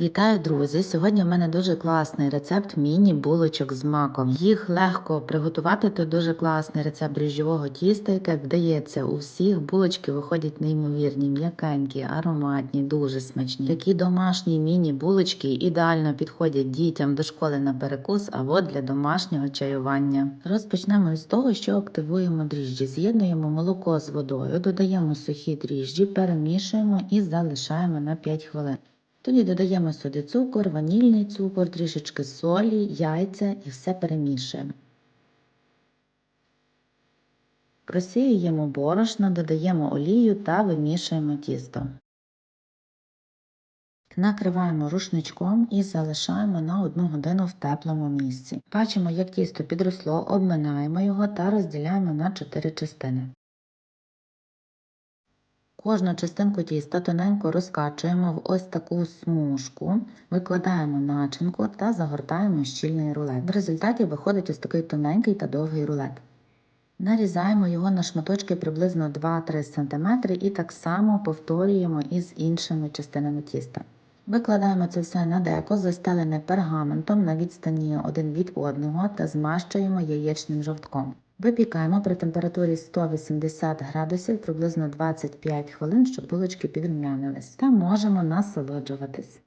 Вітаю, друзі! Сьогодні в мене дуже класний рецепт міні-булочок з маком. Їх легко приготувати. Це дуже класний рецепт дріжджового тіста, яке вдається у всіх. Булочки виходять неймовірні, м'якенькі, ароматні, дуже смачні. Такі домашні міні-булочки ідеально підходять дітям до школи на перекус або для домашнього чаювання. Розпочнемо з того, що активуємо дріжджі. З'єднуємо молоко з водою, додаємо сухі дріжджі, перемішуємо і залишаємо на 5 хвилин. Тоді додаємо сюди цукор, ванільний цукор, трішечки солі, яйця і все перемішуємо. Просіюємо борошно, додаємо олію та вимішуємо тісто. Накриваємо рушничком і залишаємо на 1 годину в теплому місці. Бачимо, як тісто підросло, обминаємо його та розділяємо на 4 частини. Кожну частинку тіста тоненько розкачуємо в ось таку смужку, викладаємо начинку та загортаємо щільний рулет. В результаті виходить ось такий тоненький та довгий рулет. Нарізаємо його на шматочки приблизно 2-3 см і так само повторюємо із іншими частинами тіста. Викладаємо це все на деко, застелене пергаментом на відстані один від одного та змащуємо яєчним жовтком. Випікаємо при температурі 180 градусів приблизно 25 хвилин, щоб булочки підрумянились. Та можемо насолоджуватись.